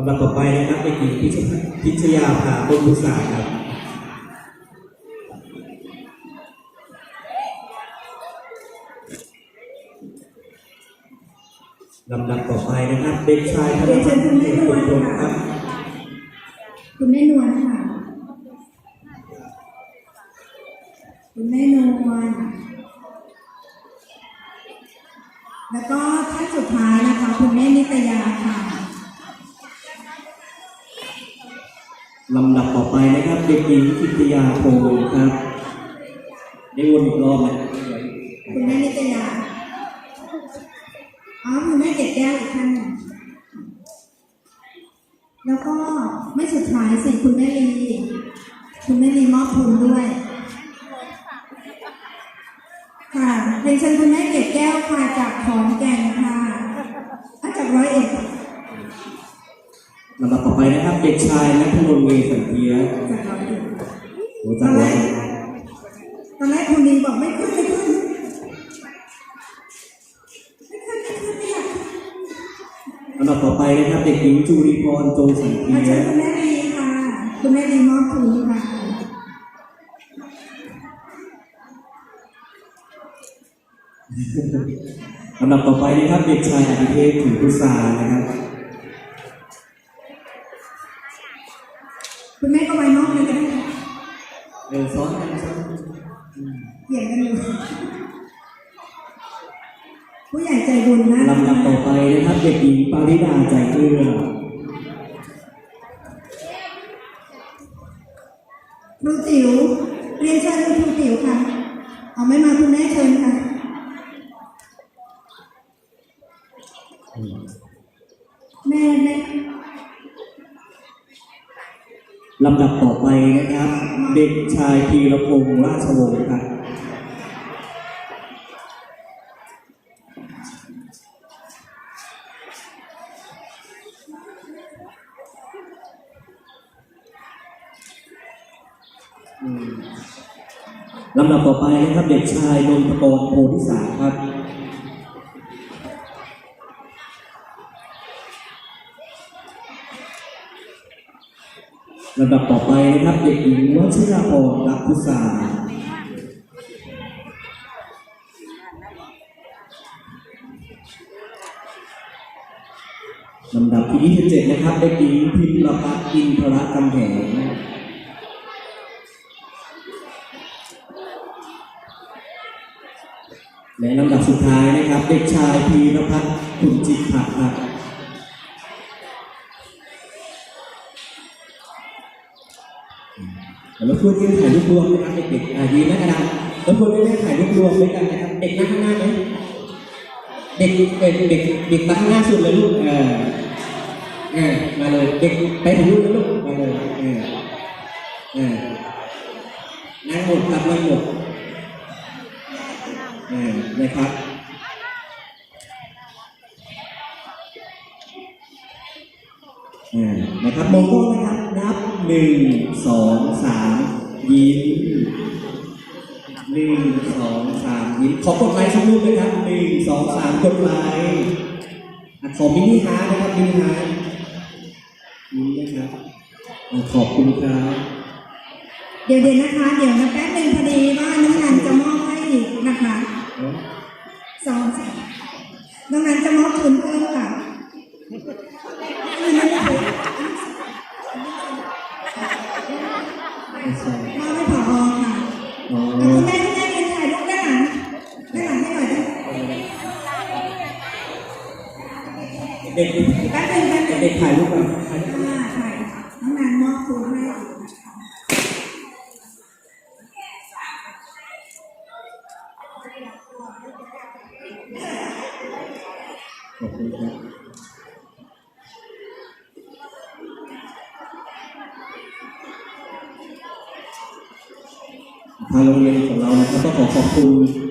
ลำดับต่อไปนะครับเด็กหญิงพิชยาภาบุญพุษาครับลำดับต่อไปนะครับเด็กชายธนพัฒน์คุณเกีแม่นวพลงศ์ครับค่ะคุณแม่นวลค่ะ คุณแม่นวลแล้วก็ท่านสุดท้ายนะคะ คุณแม่นิตยาค่ะ ลำดับต่อไปนะครับเด็กหญิงพิทยาโพงครับได้วนอีกรอบไหมคุณแม่นิตยาอ๋อคุณแม่เด็กแก้วอีกท่านหนึ่งแล้วก็ไม่สุดท้ายสิคุณแม่ลีคุณแม่ลีมอบทุนด้วยค่ะเรียนเชิญคุณแม่เกดแก้วค่ะจากขอนแก่นค่ะอะจากร้อยเอ็ด ลำดับต่อไปนะครับ เด็กชายนัทนนท์เวสันเทียจากร้อยเอ็ดโอ้ตจัองนแรวะกตอนแรกคุณลีบอกไม่ขึ้นไม่ขึ้นไม่ขึ้นไม่ขึ้นไม่อยากขึ้นลำดับต่อไปนะครับ เด็กหญิงจูริพรจงสันเทีมายคุณแม่ลีค่ะ คุณแม่ลีมอบทุนค่ะลำดับต่อไปนะครับ เด็กชายอภิเทพถือพุษานะครับ คุณแม่ก็ไว้มอบเลยก็ได้ค่ะ เร็ว ซ้อนกันซ้อนเหยียบกันอยู่ผู้ใหญ่ใจบุญนะลำดับต่อไปนะครับ เด็กหญิงปาริดาใจเอื้อครูติ๋วเรียนเชิญครูติ๋วค่ะ เอาไม่มาคุณแม่เชิญค่ะแม่แม่ ลำดับต่อไปนะครับ เด็กชายพีรพงศ์ราชวงศ์ครับลำดับต่อไปนะครับ เด็กชายนนทกรโพธิสารครับ ลำดับต่อไปนะครับเด็กหญิงวชิราพรรักพุษาลำดับที่27นะครับเด็กหญิงพิมพ์ระพัฒน์อินทรกำแหงและลำดับสุดท้ายนะครับ เด็กชายพีรพัฒน์ขุนจิตผักครับ แล้วควรที่ถ่ายรูปรวมนะครับเด็กๆอ่ายืนหน้ากระดานแล้วควรที่จะถ่ายรูปรวมด้วยกันนะครับ เด็กนั่งข้างหน้าไหมเด็กเด็กเด็กเด็กมาข้างหน้าสุดเลยลูกเออเออมาเลยเด็กไปถ่ายรูปนะลูกมาเลยเออเออนั่งหมดครับนั่งหมดเออนะครับ ออนะครับมองกล้องนะครับ นับหนึ่งสองสามยิ้มหนึ่งสองสามยิ้มขอกดไลค์สักรูปด้วยครับหนึ่งสองสามกดไลค์อะขอมินิฮาร์ทนะครับมินิฮาร์ทยิ้มนะครับอะขอบคุณครับเดี๋ยวเดี๋ยวนะคะ เดี๋ยวนะแป๊บนึงพอดีว่าน้องนันจะมอบให้อีกนะคะสองสามน้องนันจะมอบทุนเพิ่มค่ะนี่นะคะ มอบให้ผอค่ะอ๋อเอาคุณแม่คุณแม่เรียนถ่ายรูปด้านหลังด้านหลังให้หน่อยได้เด็กแป๊บนึงแป๊บนึงเด็กถ่ายรูปกันถ่ายรูปอ่าถ่ายน้องนันมอบทุนให้ขอบคุณครับ ทางโรงเรียนของเรานะครับต้องขอขอบคุณ